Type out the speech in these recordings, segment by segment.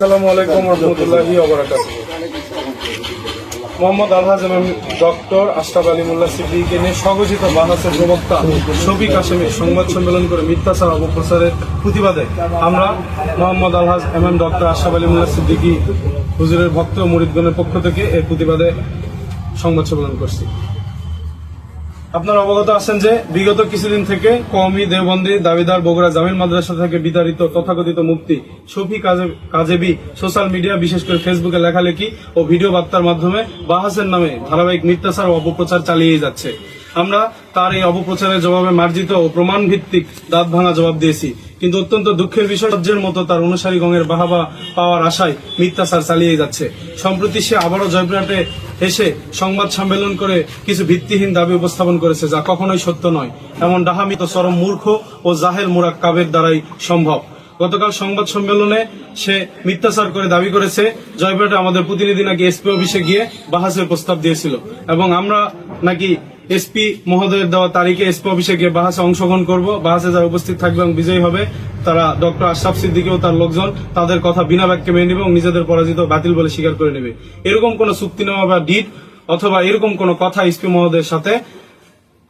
আসসালামু আলাইকুম রহমতুল্লাহি মোহাম্মদ আলহাজ ডক্টর আশরাফ সিদ্দিককে নিয়ে স্বঘোষিত বাহাসের প্রবক্তা শফিক কাশেমের সংবাদ সম্মেলন করে মিথ্যাচার অপপ্রচারের প্রতিবাদে আমরা Mohammad Alhaj M M, doctor Ashraf Ali Mollah Siddiqui, হুজুরের ভক্ত ও পক্ষ থেকে এর প্রতিবাদে সংবাদ সম্মেলন করছি। আপনারা অবগত আছেন যে বিগত কিছুদিন থেকে কওমি, দেওবন্দি, দাবিদার বগুড়া জামিন মাদ্রাসা থেকে বিতাড়িত তথাকথিত মুক্তি শফি কাজে- কাজেবি সোশ্যাল মিডিয়া, বিশেষ করে ফেসবুকে লেখালেখি ও ভিডিও বার্তার মাধ্যমে বাহাসের নামে ধারাবাহিক মিথ্যাচার ও অপপ্রচার চালিয়ে যাচ্ছে। আমরা তার এই অপপ্রচারের জবাবে মার্জিত ও প্রমাণ ভিত্তিক দাঁত ভাঙা জবাব দিয়েছি। কিন্তু অত্যন্ত দুঃখের বিষয় রাজ্যের মতো তার অনুসারী গণের বাহাবা পাওয়ার আশায় মিথ্যাচার চালিয়ে যাচ্ছে। সম্প্রতি সে আবারও জয়পুরহাটে এসে সংবাদ সম্মেলন করে কিছু ভিত্তিহীন দাবি উপস্থাপন করেছে, যা কখনোই সত্য নয়। এমন ডাহামিত চরম মূর্খ ও জাহেল মুরাক কাবের দ্বারাই সম্ভব। গতকাল সংবাদ সম্মেলনে সে মিথ্যাচার করে দাবি করেছে, জয়পুরহাটে আমাদের প্রতিনিধি নাকি এসপি অফিসে গিয়ে বাহাসের প্রস্তাব দিয়েছিল। এবং আমরা নাকি এসপি মহোদয়ের দেওয়া তারিখে এসপি অফিসে গিয়ে বাহাসে অংশগ্রহণ করব। বাহাসে যারা উপস্থিত থাকবে এবং বিজয়ী হবে, তারা ডক্টর আশরাফ সিদ্দিকি ও তার লোকজন তাদের কথা বিনা বাক্যে মেনে নেবে এবং নিজেদের পরাজিত বাতিল বলে স্বীকার করে নেবে। এরকম কোন চুক্তিনামা বা ডিট অথবা এরকম কোন কথা এসপি মহোদয়ের সাথে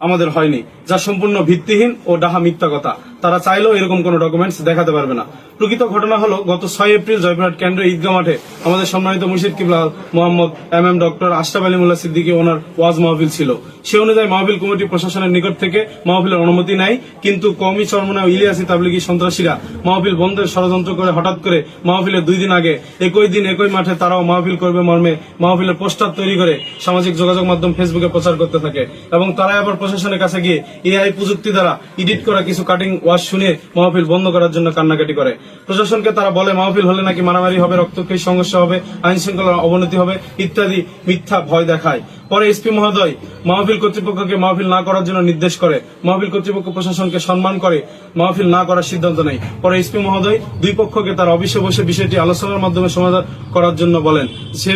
আমাদের হয়নি, যা সম্পূর্ণ ভিত্তিহীন ও ডাহা মিথ্যা কথা। তারা চাইলেও এরকম কোনো ডকুমেন্টস দেখাতে পারবে না। প্রকৃত ঘটনা হলো, গত ছয় এপ্রিল জয়পুরহাট কেন্দ্র ঈদগাহ মাঠে আমাদের সম্মানিত মুর্শিদ কিবলা Mohammad M M doctor Ashraf Ali Mulla Siddiqui ওনার ওয়াজ মাহফিল ছিল। সে অনুযায়ী মাহফিল কমিটি প্রশাসনের নিকট থেকে মাহফিলের অনুমতি নেয়, কিন্তু কমি চরমনা ইলিয়াসি তাবলিগি সন্ত্রাসীরা মাহফিল বন্ধের ষড়যন্ত্র করে হঠাৎ করে মাহফিলের দুই দিন আগে একই দিন একই মাঠে তারাও মাহফিল করবে মর্মে মাহফিলের পোস্টার তৈরি করে সামাজিক যোগাযোগ মাধ্যম ফেসবুকে প্রচার করতে থাকে। এবং তারাই আবার প্রশাসনের কাছে গিয়ে এআই প্রযুক্তি দ্বারা এডিট করা কিছু কাটিং ওয়াজ শুনে মাহফিল বন্ধ করার জন্য কান্নাকাটি করে। প্রশাসনকে তারা বলে, মাহফিল হলে নাকি মারামারি হবে, রক্তক্ষয়ী সমস্যা হবে আইন শৃঙ্খলার অবনতি হবে, ইত্যাদি মিথ্যা ভয় দেখায়। পরে এসপি মহোদয় মাহফিল কর্তৃপক্ষকে মাহফিল না করার জন্য নির্দেশ করে। মাহফিল কর্তৃপক্ষ প্রশাসনকে সম্মান করে মাহফিল না করার সিদ্ধান্ত নেয়। পরে এসপি মহোদয় দুই পক্ষকে তার অফিসে বসে বিষয়টি আলোচনার মাধ্যমে সমাধান করার জন্য বলেন। সে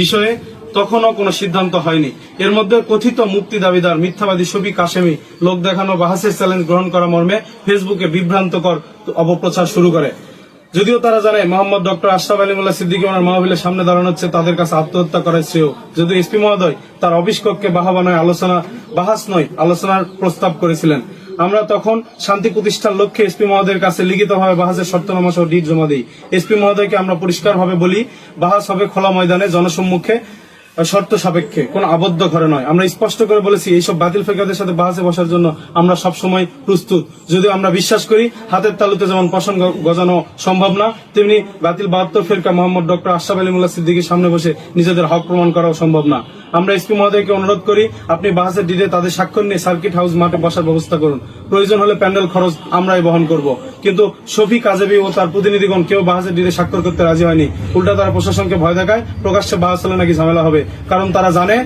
বিষয়ে তখনও কোনো সিদ্ধান্ত হয়নি। এর মধ্যে কথিত মুক্তি দাবিদার মিথ্যাবাদী ছবি কাশেমি লোক দেখানো বাহাসের চ্যালেঞ্জ গ্রহণ করা মর্মে ফেসবুকে বিভ্রান্তকর অপপ্রচার শুরু করে। যদিও তারা জানে, মোহাম্মদ ডক্টর আশরাফ আলী মোল্লা সিদ্দিকী ওনার মাহফিলের সামনে দাঁড়ানো হচ্ছে তাদের কাছে আত্মহত্যা করার শ্রেয় যদি এসপি মহোদয় তার অফিস কক্ষে বাহাবা নয় আলোচনা, বাহাস নয় আলোচনার প্রস্তাব করেছিলেন। আমরা তখন শান্তি প্রতিষ্ঠার লক্ষ্যে এসপি মহোদয়ের কাছে লিখিতভাবে বাহাসের শর্তনামা সহ ডিট জমা দিই। এসপি মহোদয়কে আমরা পরিষ্কারভাবে বলি, বাহাস হবে খোলা ময়দানে জনসম্মুখে। শর্ত সাপেক্ষে, কোন আবদ্ধ ঘরে নয়। আমরা স্পষ্ট করে বলেছি, এইসব বাতিল ফেকাদের সাথে বাসে বসার জন্য আমরা সব সময় প্রস্তুত। যদিও আমরা বিশ্বাস করি, হাতের তালুতে যেমন পশন গজানো সম্ভব না, তেমনি বাতিল বাহাত্তর ফেরকা মোহাম্মদ ডক্টর আশরাফ আলী মুল্লা সিদ্দিকির সামনে বসে নিজেদের হক প্রমাণ করাও সম্ভব না। আমরা এসপি মহোদয়কে অনুরোধ করি, আপনি বাহাসের ডিডে তাদের স্বাক্ষর নিয়ে সার্কিট হাউস মাঠে বসার ব্যবস্থা করুন। প্রয়োজন হলে প্যান্ডেল খরচ আমরাই বহন করব। কিন্তু শফি কাজেবি ও তার প্রতিনিধিগণ কেউ বাহাসের ডিডে স্বাক্ষর করতে রাজি হয়নি। উল্টা তারা প্রশাসনকে ভয় দেখায়, প্রকাশ্যে বাহাস হলে নাকি ঝামেলা হবে। কারণ তারা জানে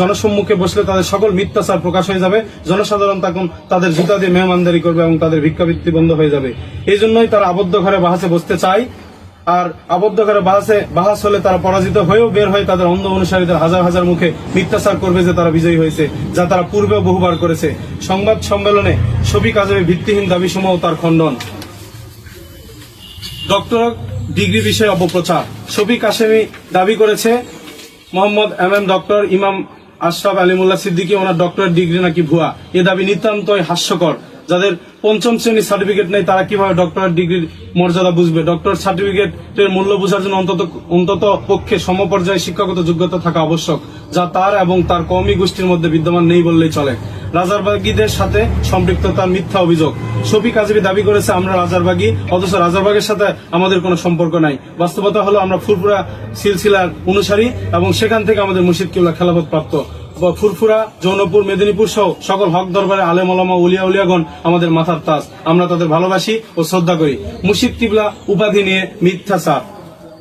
জনসম্মুখে বসলে তাদের সকল মিথ্যাচার প্রকাশ হয়ে যাবে, জনসাধারণ তখন তাদের জুতা দিয়ে মেহমানদারি করবে এবং তাদের ভিক্ষাবৃত্তি বন্ধ হয়ে যাবে। এই জন্যই তারা আবদ্ধ ঘরে বাহাসে বসতে চায়। আর আবদ্ধ করে বাহাসে বাহাস হলে তারা পরাজিত হয়েও বের হয়ে তাদের অন্ধ অনুসারীদের হাজার হাজার মুখে মিথ্যাচার করবে যে তারা বিজয়ী হয়েছে, যা তারা পূর্বেও বহুবার করেছে। সংবাদ সম্মেলনে ছবি কাজের ভিত্তিহীন দাবি সমূহ তার খণ্ডন। ডক্টর ডিগ্রি বিষয়ে অপপ্রচার। শফিক কাশেমি দাবি করেছে, Mohammad M M doctor Imam Ashraf Alimullah Siddiqui, ওনার ডক্টর ডিগ্রি নাকি ভুয়া? এ দাবি নিতান্তই হাস্যকর। যাদের পঞ্চম শ্রেণির সার্টিফিকেট নেই, তারা কীভাবে ডক্টরেট ডিগ্রির মর্যাদা বুঝবে? ডক্টর সার্টিফিকেটের মূল্য বোঝার জন্য অন্তত অন্তত পক্ষে সমপর্যায়ে শিক্ষাগত যোগ্যতা থাকা আবশ্যক, যা তার এবং তার কওমি গোষ্ঠীর মধ্যে বিদ্যমান নেই বললেই চলে। রাজারবাগীদের সাথে সম্পৃক্ততার মিথ্যা অভিযোগ। শফিক আজবি দাবি করেছে, আমরা রাজারবাগী, অথচ রাজারবাগের সাথে আমাদের কোনো সম্পর্ক নাই। বাস্তবতা হলো, আমরা ফুরফুরা সিলসিলার অনুসারী এবং সেখান থেকে আমাদের মুর্শিদ কিবলা খেলাফত প্রাপ্ত। ফুরফুরা, জৌনপুর, মেদিনীপুর সহ সকল হক দরবারে আলেম আলামা উলিয়া, উলিয়াগণ আমাদের মাথার তাজ। আমরা তাদের ভালোবাসি ও শ্রদ্ধা করি। মুর্শিদ তিবলা উপাধি নিয়ে মিথ্যা মিথ্যাচার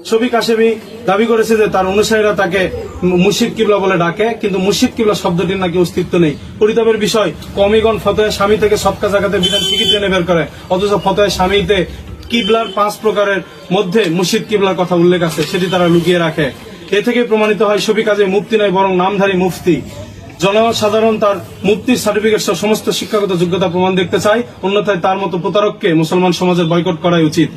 ছবি কাশেমি দাবি করেছে যে তার অনুসারীরা তাকে মু- মুর্শিদ কিবলা বলে ডাকে, কিন্তু মুর্শিদ কিবলা শব্দটির নাকি অস্তিত্ব নেই। পরিতাপের বিষয়, কমিগণ ফতোয় স্বামী থেকে সৎকা জায়গাতে বিধান ঠিকই টেনে বের করে, অথচ ফতোয় স্বামীতে কিবলার পাঁচ প্রকারের মধ্যে মুর্শিদ কিবলার কথা উল্লেখ আছে, সেটি তারা লুকিয়ে রাখে। এ থেকে প্রমাণিত হয়, ছবি কাজে মুক্তি নয়, বরং নামধারী মুফতি। জনসাধারণ তার মুক্তির সার্টিফিকেট সহ সমস্ত শিক্ষাগত যোগ্যতা প্রমাণ দেখতে চায়। অন্যথায় তার মতো প্রতারককে মুসলমান সমাজের বয়কট করাই উচিত।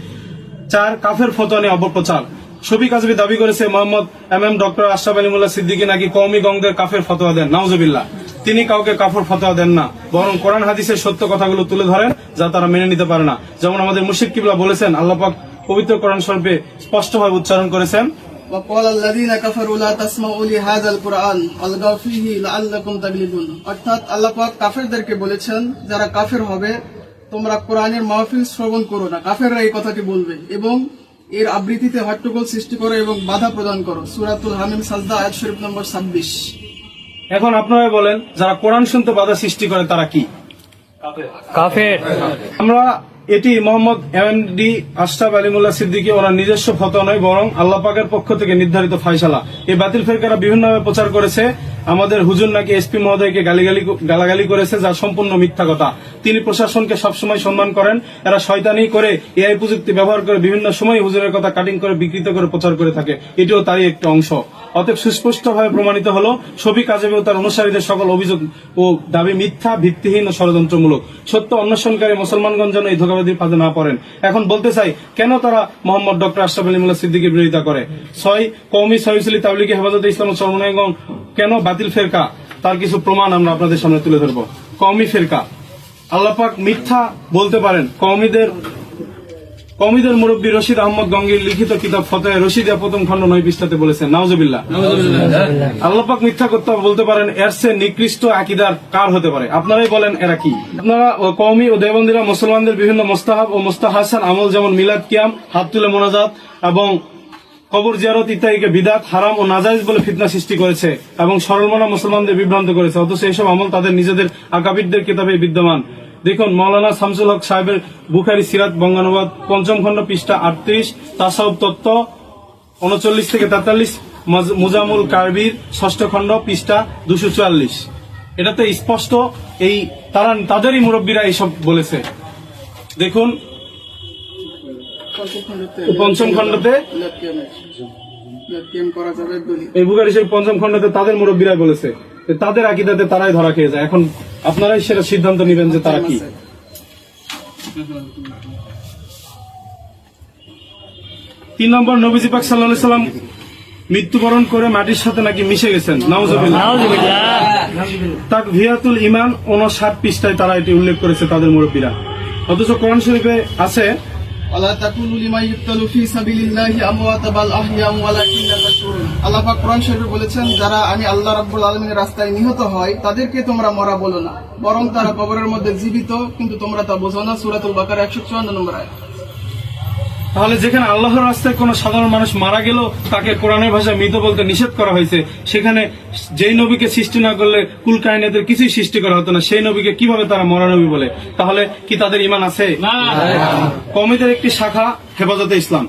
চার, কাফের ফতোয়া নিয়ে অপপ্রচার। শফিক আজমি দাবি করেছে Mohammad M M doctor Ashraf Alimullah Siddiqui নাকি কৌমি গঙ্গের কাফের ফতোয়া দেন। নাউজুবিল্লাহ। তিনি কাউকে কাফর ফতোয়া দেন না, বরং কোরআন হাদিসের সত্য কথাগুলো তুলে ধরেন যা তারা মেনে নিতে পারে না। যেমন আমাদের মুশিদ কিবলা বলেছেন, আল্লাহ পাক পবিত্র কোরআন শরীফে স্পষ্টভাবে উচ্চারণ করেছেন وقال الذين كفروا لا تسمعوا لهذا القرآن والغوا فيه لعلكم تغلبون অর্থাৎ আল্লাহ পাক কাফেরদেরকে বলেছেন যারা কাফের হবে তোমরা কোরআনের মাহফিল শ্রবণ করো না কাফেররা এই কথাটি বলবে এবং এর আবৃত্তিতে হট্টগোল সৃষ্টি করো এবং বাধা প্রদান করো সূরাতুল হামিম সাজদা আয়াত শরীফ নম্বর 26 এখন আপনারা বলেন যারা কোরআন শুনতে বাধা সৃষ্টি করে তারা কি কাফের আমরা এটি মোহাম্মদ এম ডি আশরাফ আলিমুল্লাহ সিদ্দিকী ওনার নিজস্ব ফতোয়া নয়, বরং আল্লাহ পাকের পক্ষ থেকে নির্ধারিত ফাইসালা এই বাতিল ফেরকারা বিভিন্নভাবে প্রচার করেছে। আমাদের হুজুর নাকি এসপি মহোদয়কে গালিগালি গালাগালি করেছে, যা সম্পূর্ণ মিথ্যা কথা। তিনি প্রশাসনকে সবসময় সম্মান করেন। এরা শয়তানি করে এআই প্রযুক্তি ব্যবহার করে বিভিন্ন সময় হুজুরের কথা কাটিং করে, বিকৃত করে, প্রচার করে থাকে। এটিও তারই একটি অংশ। অতএব সুস্পষ্টভাবে প্রমাণিত হলো, ছবি কাজে ও তার অনুসারীদের সকল অভিযোগ ও দাবি মিথ্যা, ভিত্তিহীন ও ষড়যন্ত্রমূলক। সত্য অন্বেষণকারী মুসলমানগঞ্জ যেন এই ধোকাবাদীর ফাঁদে না পড়েন। এখন বলতে চাই, কেন তারা মোহাম্মদ ডক্টর আশরাফ আলিমুল্লাহ সিদ্দিকের বিরোধিতা করে? ছয় কৌমি সহিসলি তাবলিগি হেফাজতে ইসলাম সর্বনায়গণ কেন বাতিল ফেরকা? তার কিছু প্রমাণ আমরা আপনাদের সামনে তুলে ধরবো। কৌমি ফেরকা। আল্লাপাক মিথ্যা বলতে পারেন। কৌমিদের কমিদের মুরব্বী রশিদ আহমদ গঙ্গির লিখিত কিতাব ফতোয় রশিদিয়া প্রথম খণ্ড নয় পৃষ্ঠাতে বলেছেন, নাওজবিল্লাহ। আল্লাপাক মিথ্যা করতে বলতে পারেন, এর সে নিকৃষ্ট আকিদার কার হতে পারে? আপনারাই বলেন, এরা কি? আপনারা, ও, কওমি ও দেবন্দিরা মুসলমানদের বিভিন্ন মোস্তাহাব ও মোস্তাহাসান আমল যেমন মিলাদ কিয়াম, হাত তুলে মোনাজাত এবং কবর জিয়ারত ইত্যাদিকে বিদাত, হারাম ও নাজাইজ বলে ফিতনা সৃষ্টি করেছে এবং সরলমনা মুসলমানদের বিভ্রান্ত করেছে। অথচ এইসব আমল তাদের নিজেদের আকাবিদদের কিতাবে বিদ্যমান। দেখুন মৌলানা শামসুল হক সাহেবের বুখারি সিরাত, বঙ্গানুবাদ, পঞ্চম খণ্ড পৃষ্ঠা আটত্রিশ তাসাউব তত্ত্ব, উনচল্লিশ থেকে তেতাল্লিশ মুজামুল কার্বির ষষ্ঠ খণ্ড পৃষ্ঠা দুশো চুয়াল্লিশ। এটাতে স্পষ্ট এই তারা, তাদেরই মুরব্বীরা এইসব বলেছে। দেখুন পঞ্চম খণ্ডতে? এই বুখারি সেই পঞ্চম খণ্ডতে তাদের মুরব্বীরাই বলেছে তাদের আকিদাতে তারাই ধরা খেয়ে যায়। এখন আপনারাই সেটা সিদ্ধান্ত নেবেন যে তারা কি। তিন নম্বর নবীজি পাক সাল্লাহ সাল্লাম মৃত্যুবরণ করে মাটির সাথে নাকি মিশে গেছেন। তাক ভিয়াতুল ইমান উনষাট পৃষ্ঠায় তারা এটি উল্লেখ করেছে তাদের মুরব্বীরা। অথচ কোরআন শরীফে আছে আল্লাহ বলেছেন, যারা আমি আল্লাহ রাস্তায় নিহত হয়, তাদেরকে তোমরা মরা বলো না। বরং তারা কবরের মধ্যে জীবিত, কিন্তু তোমরা তা বোঝো না। সূরাতুল একশো 154 নম্বর আয়াত। তাহলে যেখানে আল্লাহর রাস্তায় কোনো সাধারণ মানুষ মারা গেল তাকে কোরআনের ভাষায় মৃত বলতে নিষেধ করা হয়েছে সেখানে যেই নবীকে সৃষ্টি না করলে কুল কাহিনীদের কিছুই সৃষ্টি করা হতো না সেই নবীকে কীভাবে তারা মরা নবী বলে? তাহলে কি তাদের ইমান আছে? কমিদের একটি শাখা হেফাজতে ইসলাম।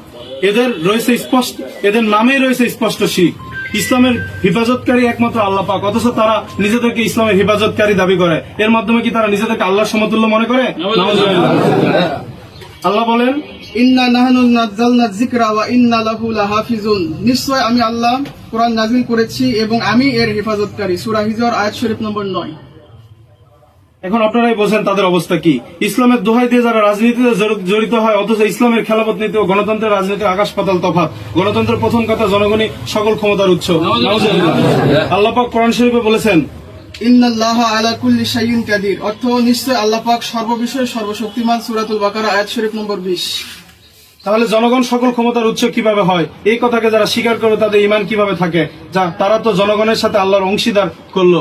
এদের রয়েছে স্পষ্ট এদের নামেই রয়েছে স্পষ্ট শিখ। ইসলামের হেফাজতকারী একমাত্র আল্লাহ পাক অথচ তারা নিজেদেরকে ইসলামের হেফাজতকারী দাবি করে। এর মাধ্যমে কি তারা নিজেদেরকে আল্লাহর সমতুল্য মনে করে? আল্লাহ বলেন ইন্না নাহনু নাযালনা যিকরা ওয়া ইন্না লাহু লাহাফিজুন। নিশ্চয় আমি আল্লাহ কোরআন নাজিল করেছি এবং আমি এর হেফাজতকারী। সূরা হিজর আয়াত শরীফ নম্বর 9 এখন আপনারাই বোঝেন তাদের অবস্থা কি। ইসলামের দোহাই দিয়ে যারা রাজনীতিতে জড়িত হয় অথচ ইসলামের খেলাপথ নীতি ও গণতন্ত্রের রাজনীতি আকাশ পাতাল তফাৎ। গণতন্ত্রের প্রথম কথা জনগণই সকল ক্ষমতার উৎস। আল্লাহ পাক কোরআন শরীফে বলেছেন অর্থ নিশ্চয় আল্লাহ পাক সর্ববিষয়ে সর্বশক্তিমান সুরাতুল বাকারা আয়াত শরীফ নম্বর 20 তাহলে জনগণ সকল ক্ষমতার উৎস কীভাবে হয়? এই কথাকে যারা স্বীকার করে তাদের ইমান কীভাবে থাকে? যা, তারা তো জনগণের সাথে আল্লাহর অংশীদার করল।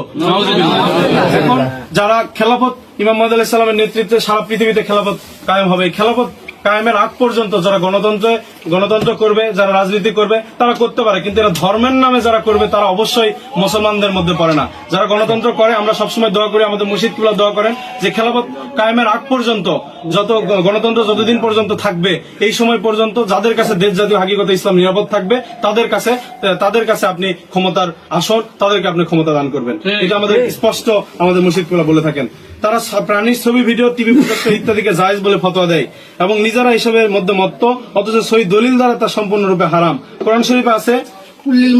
এখন যারা খেলাফত, ইমাম মাদ নেতৃত্বে সারা পৃথিবীতে খেলাফত কায়েম হবে খেলাফত কায়েমের আগ পর্যন্ত যারা গণতন্ত্রে গণতন্ত্র করবে যারা রাজনীতি করবে তারা করতে পারে। কিন্তু এরা ধর্মের নামে যারা করবে তারা অবশ্যই মুসলমানদের মধ্যে পড়ে না। যারা গণতন্ত্র করে আমরা সবসময় দোয়া করি আমাদের মুর্শিদকুল্লাহ দোয়া করেন যে খেলাফত কায়েমের আগ পর্যন্ত যত গণতন্ত্র যতদিন পর্যন্ত থাকবে এই সময় পর্যন্ত যাদের কাছে দেশ জাতীয় হাকিগত ইসলাম নিরাপদ থাকবে তাদের কাছে তাদের কাছে আপনি ক্ষমতার আসন তাদেরকে আপনি ক্ষমতা দান করবেন। এটা আমাদের স্পষ্ট আমাদের মুর্শিদকুল্লাহ বলে থাকেন। তারা প্রাণীর ছবি ভিডিও টিভি প্রদত্ত ইত্যাদিকে জায়েজ বলে ফতোয়া দেয় এবং নিজেরা এসবের মধ্যে মত্ত, অথচ সই দলিল দ্বারা তা সম্পূর্ণরূপে হারাম। কোরআন শরীফে আছে, কুল্লিল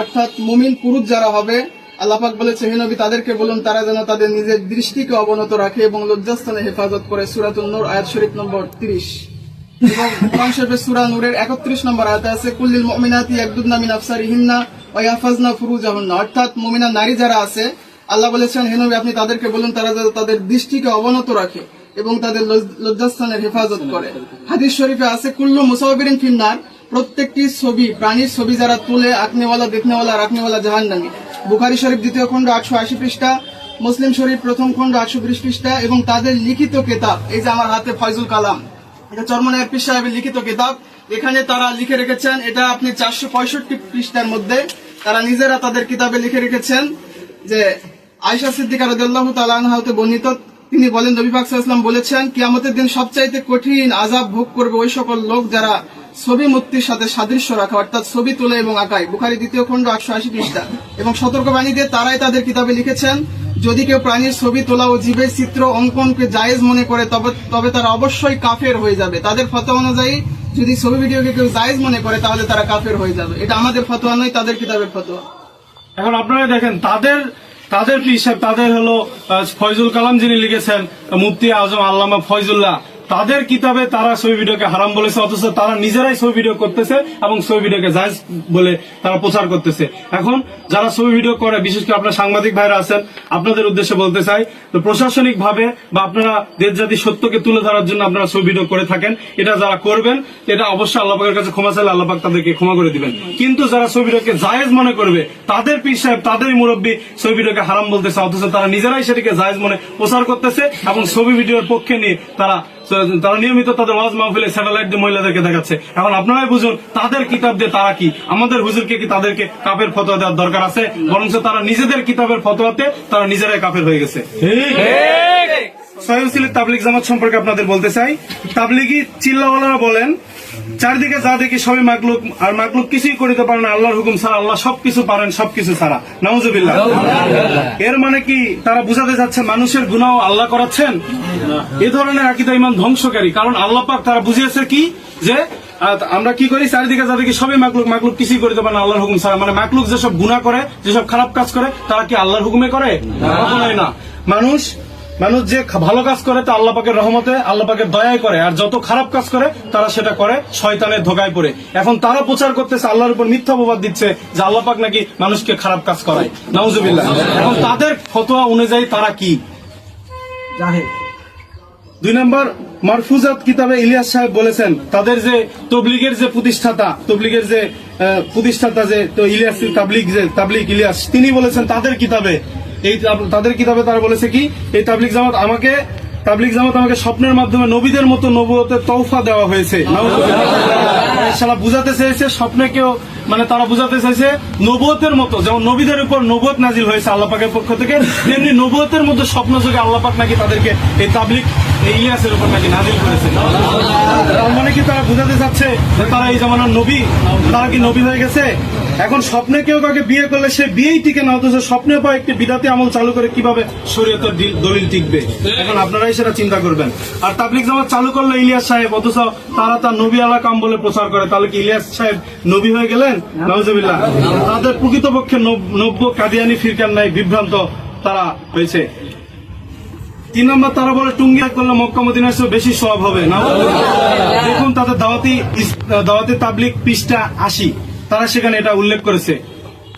অর্থাৎ যারা হবে তাদেরকে বলুন, তারা যেন তাদের নিজের দৃষ্টিকে অবনত রাখে এবং হেফাজত করে। সুরাতুল নূর, আয়াত শরীফ নম্বর তিরিশ। এবং কোরআন শরীফের সূরা নূরের 31 নম্বর আয়াতে আছে, কুল্লিল মুমিনাতি ইয়াকদুদনা আফসারিহিন্না ওয়া ইয়াহফাজনা ফুরুজাহুন্না। অর্থাৎ মুমিনা নারী যারা আছে, আল্লাহ বলেছেন, হে নবী, আপনি তাদেরকে বলুন, তারা যেন তাদের দৃষ্টিকে অবনত রাখে এবং তাদের লজ্জাস্থানের হেফাজত করে। হাদিস শরীফে আছে, কুল্লু মুসাওয়াবিরিন ফিন্নার, প্রত্যেকটি ছবি, প্রাণীর ছবি যারা তুলে আঁকনেওয়ালা দেখনেওয়ালা রাখনেওয়ালা জাহান্নামী। বুখারি শরীফ দ্বিতীয় খণ্ড আটশো আশি পৃষ্ঠা, মুসলিম শরীফ প্রথম খণ্ড আটশো বিশ পৃষ্ঠা এবং তাদের লিখিত কেতাব, এই যে আমার হাতে ফয়জুল কালাম। এটা চর্মনায় সাহেবের লিখিত কিতাব। এখানে তারা লিখে রেখেছেন, এটা আপনি চারশো পঁয়ষট্টি পৃষ্ঠার মধ্যে তারা নিজেরা তাদের কিতাবে লিখে রেখেছেন যে আয়সা সিদ্দিকা রাদিয়াল্লাহু তাআলা আনহা হতে বর্ণিত। তিনি বলেন, নবী পাক ওয়াসাল্লাম বলেছেন, কিয়ামতের দিন সবচাইতে কঠিন আযাব ভোগ করবে ওই সকল লোক যারা ছবি মূর্তির সাথে সাদৃশ্য রাখা, অর্থাৎ ছবি তোলে এবং আঁকায়। বুখারী দ্বিতীয় খণ্ড আটশো আশি পৃষ্ঠা। এবং সতর্কবাণী দিয়ে তারাই তাদের কিতাবে লিখেছেন যদি কেউ প্রাণীর ছবি তোলা ও জীবের চিত্র অঙ্কনকে জায়েজ মনে করে, তবে তবে তারা অবশ্যই কাফের হয়ে যাবে। তাদের ফতোয়া অনুযায়ী যদি ছবি ভিডিওকে কেউ জায়েজ মনে করে, তাহলে তারা কাফের হয়ে যাবে। এটা আমাদের ফতোয়া নয়, তাদের কিতাবের ফতোয়া। এখন আপনারা দেখেন, তাদের তাদের হিসাব? তাদের হলো ফয়জুল কালাম যিনি লিখেছেন, মুফতি আজম আল্লামা ফয়জুল্লাহ। তাদের কিতাবে তারা ছবি ভিডিওকে হারাম বলেছে, অথচ তারা নিজেরাই ছবি ভিডিও করতেছে এবং ছবি ভিডিওকে জায়জ বলে তারা প্রচার করতেছে। এখন যারা ছবি ভিডিও করে, বিশেষ করে আপনার সাংবাদিক ভাইরা আছেন, আপনাদের উদ্দেশ্যে বলতে চাই, তো প্রশাসনিক ভাবে বা আপনারা দেশ জাতি সত্যকে তুলে ধরার জন্য আপনারা ছবি ভিডিও করে থাকেন, এটা যারা করবেন, এটা অবশ্যই আল্লাহ পাকের কাছে ক্ষমা চাইলে আল্লাহ পাক তাদেরকে ক্ষমা করে দিবেন। কিন্তু যারা ছবি ভিডিওকে জায়েজ মনে করবে, তাদের পীর সাহেব তাদেরই মুরব্বী ছবি ভিডিওকে হারাম বলতেছে, অথচ তারা নিজেরাই সেটাকে জায়েজ মনে প্রচার করতেছে এবং ছবি ভিডিওর পক্ষে নিয়ে তারা তারা নিয়মিত তাদের ওয়াজ মাহফিলে স্যাটেলাইট দিয়ে মহিলাদেরকে দেখাচ্ছে। এখন আপনারাই বুঝুন তাদের কিতাব দিয়ে তারা কি? আমাদের হুজুরকে কি তাদেরকে কাপের ফতোয়া দেওয়ার দরকার আছে? বরঞ্চ তারা নিজেদের কিতাবের ফতোয়াতে তারা নিজেরাই কাপের হয়ে গেছে। সহিউসিলের তাবলিক জামাত সম্পর্কে আপনাদের বলতে চাই। তাবলিগি চিল্লাওয়ালারা বলেন চারদিকে যা দেখি সবই মাকলুক আর মাকলুক কিছুই করিতে পারে না আল্লাহর হুকুম ছাড়া আল্লাহ সবকিছু পারেন সবকিছু ছাড়া। নাউজুবিল্লাহ। এর মানে কি তারা বুঝাতে যাচ্ছে মানুষের গুনাহ আল্লাহ করাচ্ছেন? এ ধরনের আকিদা ইমান ধ্বংসকারী। কারণ আল্লাহ পাক তারা বুঝিয়েছে কি যে আমরা কি করি? চারিদিকে যা দেখি সবই মাকলুক মাকলুক কিছুই করিতে পারে না আল্লাহর হুকুম ছাড়া। মানে মাকলুক যেসব গুনাহ করে যেসব খারাপ কাজ করে তারা কি আল্লাহর হুকুমে করে? কখনোই না। মানুষ মানুষ যে ভালো কাজ করে তা আল্লাহ পাকের রহমতে আল্লাহ পাকের দয়ায় করে আর যত খারাপ কাজ করে তারা সেটা করে শয়তানের ধোকায় পড়ে। এখন তারা প্রচার করতেছে আল্লাহর উপর মিথ্যা অপবাদ দিচ্ছে যে আল্লাহ পাক নাকি মানুষকে খারাপ কাজ করায়। নাউজুবিল্লাহ। এখন তাদের ফতোয়া অনুযায়ী তারা কি? দুই নম্বর মারফুজাত কিতাবে ইলিয়াস সাহেব বলেছেন তাদের যে তবলিগের যে প্রতিষ্ঠাতা তবলিগের যে প্রতিষ্ঠাতা যে তো ইলিয়াস তাবলিগ যে তাবলিগ ইলিয়াস তিনি বলেছেন তাদের কিতাবে এই তাদের কিতাবে তারা বলেছে কি, এই তাবলিগ জামাত আমাকে, তাবলিগ জামাত আমাকে স্বপ্নের মাধ্যমে নবীদের মতো নবুয়তের তৌফা দেওয়া হয়েছে। সালা বুঝাতে চেয়েছে স্বপ্নে কেউ মানে তারা বুঝাতে চাইছে, নবুয়তের মতো, যেমন নবীদের উপর নবুয়ত নাজিল হয়েছে আল্লাপাকের পক্ষ থেকে, তেমনি নবুয়তের মতো স্বপ্ন যোগে আল্লাপাক নাকি তাদেরকে এই তাবলিক ইলিয়াসের উপর নাকি নাজিল করেছে। তার মানে কি তারা বুঝাতে চাচ্ছে যে তারা এই জামানার নবী? তারা কি নবী হয়ে গেছে? এখন স্বপ্নে কেউ কাউকে বিয়ে করলে সে বিয়েই টিকে না, অথচ স্বপ্নে পায় একটি বিদাতি আমল চালু করে কীভাবে শরীয়তের দিল- দলিল টিকবে? এখন আপনারাই সেটা চিন্তা করবেন। আর তাবলিক জামাত চালু করল ইলিয়াস সাহেব, অথচ তারা তার নবী আলা কাম বলে প্রচার করে। তাহলে কি ইলিয়াস সাহেব নবী হয়ে গেলেন? নজবিল্লাহ তাদের প্রকৃতপক্ষে নব- নব্য কাদিয়ানি ফিরকার নাই বিভ্রান্ত তারা হয়েছে। তিন নম্বর, তারা বলে টুঙ্গি করলে মক্কা চেয়ে বেশি সব হবে। না দেখুন, তাদের দাওয়াতি দাওয়াতি তাবলিক পৃষ্ঠা আশি। তারা সেখানে এটা উল্লেখ করেছে।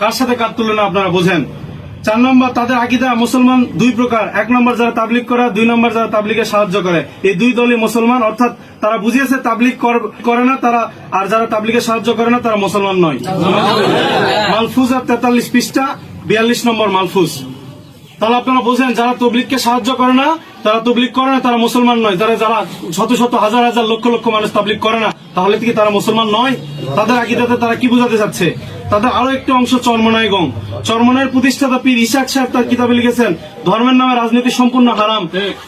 কার সাথে কার তুলনা আপনারা বোঝেন? চার নম্বর, তাদের আকিদা মুসলমান দুই প্রকার। এক নম্বর যারা তাবলিক করে, দুই নম্বর যারা তাবলিকে সাহায্য করে। এই দুই দলই মুসলমান, অর্থাৎ তারা বুঝিয়েছে তাবলিক করে না তারা, আর যারা তাবলিকে সাহায্য করে না, তারা মুসলমান নয়। মালফুজ আর তেতাল্লিশ পৃষ্ঠা, বিয়াল্লিশ নম্বর মালফুজ। তাহলে আপনারা বোঝেন, যারা তবলিককে সাহায্য করে না, তারা তবলিক করে না, তারা মুসলমান নয়। তারা যারা শত শত, হাজার হাজার লক্ষ লক্ষ মানুষ তাবলিক করে না তাহলে কি তারা মুসলমান নয়? তাদের আকিদাতে তারা কি বোঝাতে চাচ্ছে? তাদের আরও একটি অংশ চর্মনায় গং। চর্মনায়ের প্রতিষ্ঠাতা পীর ইসাক সাহেব তার কিতাবে লিখেছেন ধর্মের নামে রাজনীতি সম্পূর্ণ হারাম।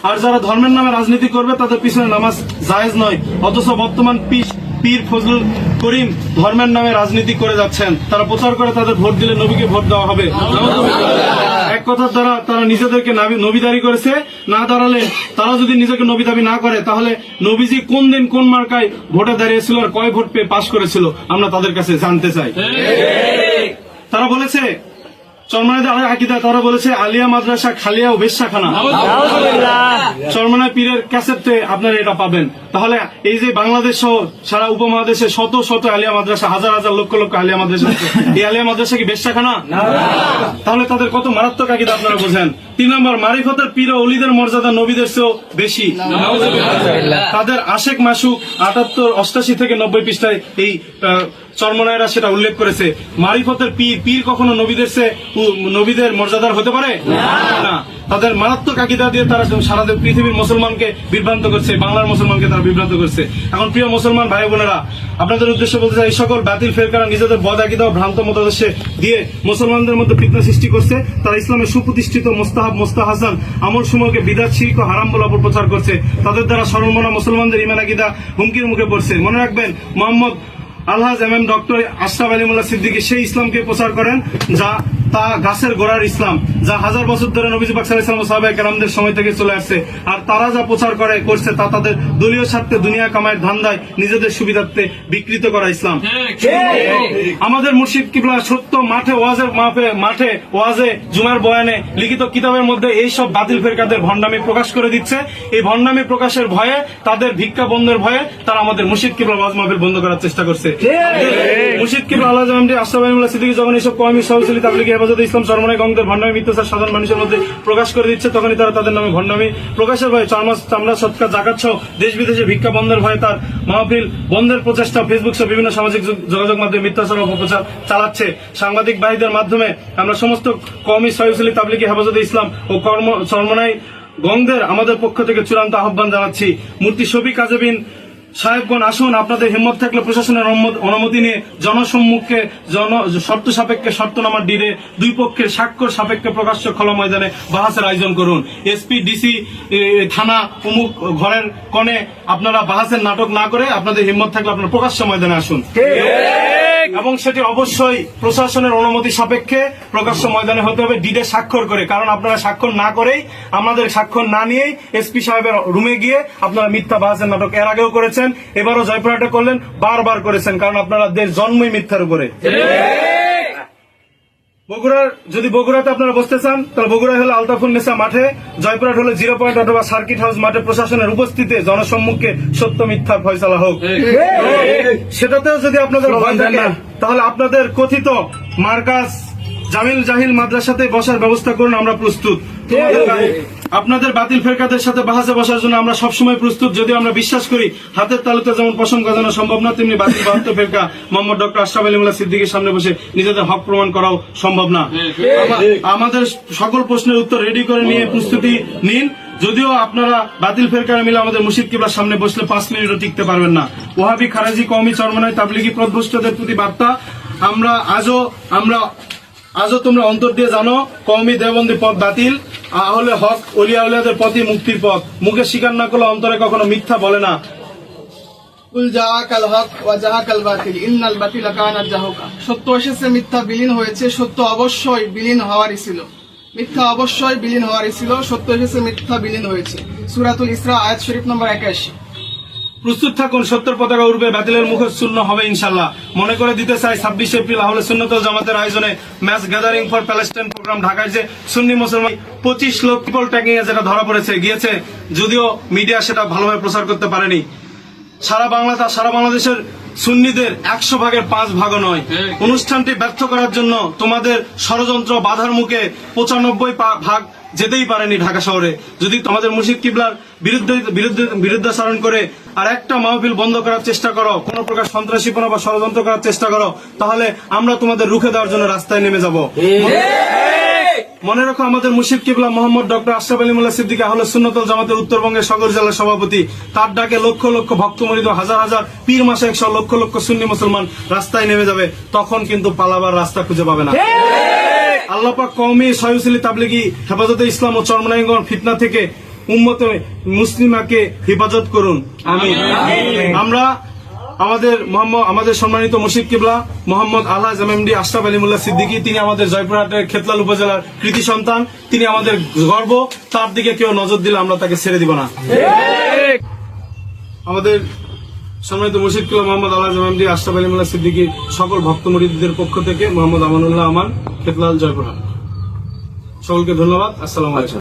আর যারা ধর্মের নামে রাজনীতি করবে তাদের পিছনে নামাজ জায়েজ নয়। অথচ বর্তমান পিস পীর ফজলুল করিম ধর্মের নামে রাজনীতি করে যাচ্ছেন। তারা প্রচার করে, তাদের ভোট দিলে নবীকে ভোট দেওয়া হবে। এক কথার দ্বারা তারা নিজেদেরকে নাবি- দাবি করেছে, না দাঁড়ালে তারা যদি নিজেকে নবী দাবি না করে, তাহলে নবীজি কোন দিন কোন মার্কায় ভোটে দাঁড়িয়েছিল আর কয় ভোট পেয়ে পাশ করেছিল, আমরা তাদের কাছে জানতে চাই। তারা বলেছে, চরমানাদের আকিদা তারা বলেছে, আলিয়া মাদ্রাসা খালিয়া ও বেশ্যাখানা। চরমানায় পীরের ক্যাসেটে আপনারা এটা পাবেন। তাহলে এই যে বাংলাদেশ সহ সারা উপমহাদেশে শত শত আলিয়া মাদ্রাসা হাজার হাজার লক্ষ লক্ষ আলিয়া মাদ্রাসা এই আলিয়া মাদ্রাসা কি বেশ্যাখানা? তাহলে তাদের কত মারাত্মক আকিদা আপনারা বোঝেন। তিন নম্বর মারিফতের পীর অলিদের মর্যাদা নবীদের চেয়েও বেশি। তাদের আশেক মাসুক আটাত্তর অষ্টাশি থেকে নব্বই পৃষ্ঠায় এই চরমনায়রা সেটা উল্লেখ করেছে। মারিফতের পীর পীর কখনো নবীদের চেয়ে নবীদের মর্যাদার হতে পারে? না। তাদের মারাত্মক আকিদা দিয়ে তারা সারা পৃথিবীর মুসলমানকে বিভ্রান্ত করছে, বাংলার মুসলমানকে তারা বিভ্রান্ত করছে। এখন প্রিয় মুসলমান ভাই বোনেরা, আপনাদের উদ্দেশ্য বলতে চাই সকল বাতিল ফেরকারা নিজেদের বদ আকিদা ভ্রান্ত মতাদর্শে দিয়ে মুসলমানদের মধ্যে ফিতনা সৃষ্টি করছে। তারা ইসলামের সুপ্রতিষ্ঠিত মোস্তাহাব, মোস্তাহাসান, আমল সমূহকে বিদাত, শিরিক ও হারাম বলে অপপ্রচার করছে। তাদের দ্বারা সর্বমনা মুসলমানদের ইমান আকিদা হুমকির মুখে পড়ছে। মনে রাখবেন, Mohammad Alhaj M M doctor Ashraf Alimullah Siddiqui সেই ইসলামকে প্রচার করেন যা তা গাছের গোড়ার ইসলাম যা হাজার বছর ধরে নবীজি পাক সাল্লাল্লাহু আলাইহি সাহাবায়ে কেরামদের সময় থেকে চলে আসছে। আর তারা যা প্রচার করে করছে তা তাদের দলীয় স্বার্থে দুনিয়া কামায়ের ধান্দায় নিজেদের সুবিধার্থে বিকৃত করা ইসলাম। আমাদের মুর্শিদ কিবলা সত্য মাঠে ওয়াজের মাঠে মাঠে ওয়াজে জুমার বয়ানে লিখিত কিতাবের মধ্যে এই সব বাতিল ফেরকাদের ভণ্ডামি প্রকাশ করে দিচ্ছে। এই ভণ্ডামি প্রকাশের ভয়ে তাদের ভিক্ষা বন্ধের ভয়ে তারা আমাদের মুর্শিদ কিবলা ওয়াজ মাহফিল বন্ধ করার চেষ্টা করছে। মুর্শিদ কিবলা আল্লাহ আলিমুল্লাহ সিদ্দিকী যখন এইসব কওমি সহসিলি তাবলিগি হেফাজত ইসলাম চরমনাই গঙ্গদের ভণ্ডামি, মিথ্যাচার, সাধারণ মানুষের মধ্যে প্রকাশ করে দিচ্ছে, তখনই তারা তাদের নামে ভণ্ডামি প্রকাশের ভয়ে চারমাস চামড়া, সৎকার, জাকাত সহ দেশ বিদেশে ভিক্ষা বন্ধের ভয়ে তার মাহফিল বন্ধের প্রচেষ্টা ফেসবুক সহ বিভিন্ন সামাজিক যোগ- যোগাযোগ মাধ্যমে মিথ্যাচার অপপ্রচার চালাচ্ছে। সাংবাদিক ভাইদের মাধ্যমে আমরা সমস্ত কমি সহসিলি তাবলিগি হেফাজত ইসলাম ও কর্ম চরমনাই গঙ্গদের আমাদের পক্ষ থেকে চূড়ান্ত আহ্বান জানাচ্ছি। মূর্তি শফিক আজবিন সাহেবগণ আসুন আপনাদের হিম্মত থাকলে প্রশাসনের অনুমতি নিয়ে জনসম্মুখে জন শর্ত সাপেক্ষে শর্তনামার ডিরে দুই পক্ষের স্বাক্ষর সাপেক্ষে প্রকাশ্য খোলা ময়দানে বাহাসের আয়োজন করুন। এসপি ডিসি থানা অমুক ঘরের কনে আপনারা বাহাসের নাটক না করে আপনাদের হিম্মত থাকলে আপনারা প্রকাশ্য ময়দানে আসুন। এবং সেটি অবশ্যই প্রশাসনের অনুমতি সাপেক্ষে প্রকাশ্য ময়দানে হতে হবে ডিডে স্বাক্ষর করে। কারণ আপনারা স্বাক্ষর না করেই আমাদের স্বাক্ষর না নিয়েই এসপি সাহেবের রুমে গিয়ে আপনারা মিথ্যা বাহাসের নাটক এর আগেও করেছেন। এবারও জয়পুরহাটে করলেন বারবার করেছেন কারণ আপনারা দেশ জন্মই মিথ্যার উপরে। বগুড়ার যদি বগুড়াতে আপনারা বসতে চান তাহলে বগুড়া হলো আলতাফুল নেসা মাঠে জয়পুরহাট হলো জিরো পয়েন্ট অথবা সার্কিট হাউস মাঠে প্রশাসনের উপস্থিতিতে জনসম্মুখে সত্য মিথ্যার ফয়সালা হোক। সেটাতেও যদি আপনাদের ভয় থাকে তাহলে আপনাদের কথিত মার্কাস জামিল জাহিল মাদ্রাসাতে বসার ব্যবস্থা করুন আমরা প্রস্তুত। আপনাদের বাতিল ফেরকাদের সাথে বাহাসে বসার জন্য আমরা সবসময় প্রস্তুত যদি আমরা বিশ্বাস করি হাতের তালুতে যেমন পশম গাজানো সম্ভব না, তেমনি বাতিল বাহাত্ত ফেরকা মোহাম্মদ ডক্টর আশরাফ আলিমুল্লাহ সিদ্দিকের সামনে বসে নিজেদের হক প্রমাণ করাও সম্ভব না। আমাদের সকল প্রশ্নের উত্তর রেডি করে নিয়ে প্রস্তুতি নিন। যদিও আপনারা বাতিল ফেরকারা মিলে আমাদের মুর্শিদ কিবলার সামনে বসলে পাঁচ মিনিটও টিকতে পারবেন না। ওহাবি খারাজি কওমি চরমনায় তাবলিগি প্রদভষ্টদের প্রতি বার্তা। আমরা আজও, আমরা আজও তোমরা অন্তর দিয়ে জানো, কওমি দেবন্দি পথ বাতিল। আহলে হক অলিয়া পথই মুক্তির পথ। মুখে স্বীকার না করলে অন্তরে কখনো মিথ্যা বলে না। সত্য এসেছে, মিথ্যা বিলীন হয়েছে, সত্য অবশ্যই বিলীন হওয়ারই ছিল। মিথ্যা অবশ্যই বিলীন হওয়ারই ছিল, সত্য এসেছে, মিথ্যা বিলীন হয়েছে। সূরাতুল ইসরা, আয়াত শরীফ নম্বর 81 প্রস্তুত থাকুন সত্তর পতাকা উঠবে বাতিলের মুখে শূন্য হবে ইনশাল্লাহ। মনে করে দিতে চাই ছাব্বিশ এপ্রিল আহলে সুন্নতল জামাতের আয়োজনে mass gathering for Palestine program ঢাকায় যে সুন্নি মুসলমান পঁচিশ লোক পিপল ট্যাগিং এ যেটা ধরা পড়েছে গিয়েছে। যদিও মিডিয়া সেটা ভালোভাবে প্রচার করতে পারেনি। সারা বাংলা তা সারা বাংলাদেশের সুন্নিদের একশো ভাগের পাঁচ ভাগও নয়। অনুষ্ঠানটি ব্যর্থ করার জন্য তোমাদের ষড়যন্ত্র বাধার মুখে পঁচানব্বই ভাগ যেতেই পারেনি ঢাকা শহরে। যদি তোমাদের মুর্শিদ কিবলার বিরুদ্ধাচরণ করে আর একটা মাহফিল বন্ধ করার চেষ্টা করো কোন প্রকার সন্ত্রাসীপনা বা ষড়যন্ত্র করার চেষ্টা করো তাহলে আমরা তোমাদের রুখে দেওয়ার জন্য রাস্তায় নেমে যাব। মনে রাখো আমাদের মুর্শিদ কিবলা মোহাম্মদ ডক্টর আশরাফ আলী মোল্লা সিদ্দিক আহলে সুন্নতল জামাতের উত্তরবঙ্গের সগর জেলার সভাপতি। তার ডাকে লক্ষ লক্ষ ভক্ত মরিদ হাজার হাজার পীর মাসে একশো লক্ষ লক্ষ সুন্নি মুসলমান রাস্তায় নেমে যাবে তখন কিন্তু পালাবার রাস্তা খুঁজে পাবে না। আল্লাপাক কওমি সয়ুসিলি তাবলিগি হেফাজতে ইসলাম ও চরমনাইগণ ফিতনা থেকে উম্মতে মুসলিমাকে হেফাজত করুন। আমি আমরা আমাদের মোহাম্মদ আমাদের সম্মানিত মুর্শিদ কিবলা মোহাম্মদ আলহাজ এমএমডি আশরাফ আলিমুল্লাহ সিদ্দিকী তিনি আমাদের জয়পুরহাটের খেতলাল উপজেলার কৃতি সন্তান তিনি আমাদের গর্ব। তার দিকে কেউ নজর দিলে আমরা তাকে ছেড়ে দিব না। আমাদের সম্মানিত মুর্শিদ কিবলা মোহাম্মদ আলহাজ এমএমডি আশরাফ আলিমুল্লাহ সিদ্দিকীর সকল ভক্ত মুরিদদের পক্ষ থেকে মোহাম্মদ আমানুল্লাহ আমান খেতলাল জয়পুরহাট। সকলকে ধন্যবাদ। আসসালাম আলাইকুম।